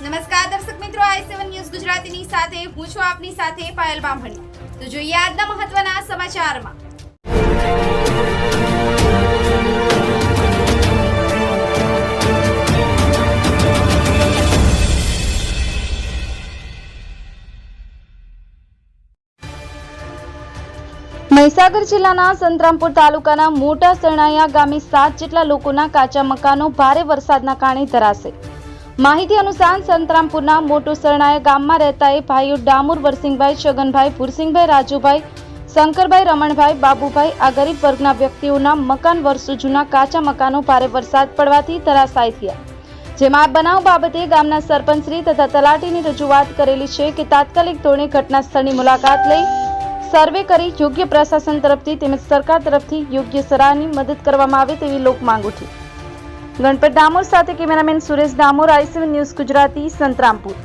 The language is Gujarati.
નમસ્કાર દર્શક મિત્રો, આઈ સેવન ન્યૂઝ ગુજરાતીની સાથે, હું છું આપની સાથે પાયલ બામણી. તો જોઈએ આજના મહત્વના સમાચારમાં. મહીસાગર જિલ્લાના સંતરામપુર તાલુકાના મોટા સરણાયા ગામે સાત જેટલા લોકોના કાચા મકાનો ભારે વરસાદના કારણે ધરાશે. માહિતી અનુસાર સંતરામપુરના મોટો સરણાયા ગામમાં રહેતા એ ભાઈઓ ડામુર વરસિંહભાઈ, છગનભાઈ ભુરસિંહભાઈ, રાજુભાઈ, શંકરભાઈ, રમણભાઈ, બાબુભાઈ આ ગરીબ વર્ગના વ્યક્તિઓના મકાન વર્ષો જૂના કાચા મકાનો ભારે વરસાદ પડવાથી ધરાશાય થયા. જેમાં આ બનાવ બાબતે ગામના સરપંચશ્રી તથા તલાટીની રજૂઆત કરેલી છે કે તાત્કાલિક ધોરણે ઘટના સ્થળની મુલાકાત લઈ સર્વે કરી યોગ્ય પ્રશાસન તરફથી તેમજ સરકાર તરફથી યોગ્ય સરાહની મદદ કરવામાં આવે તેવી લોક માંગ ઉઠી ગણપત ડામોર સાથે cameraman Suresh Damor I C one news Gujarati Santrampur.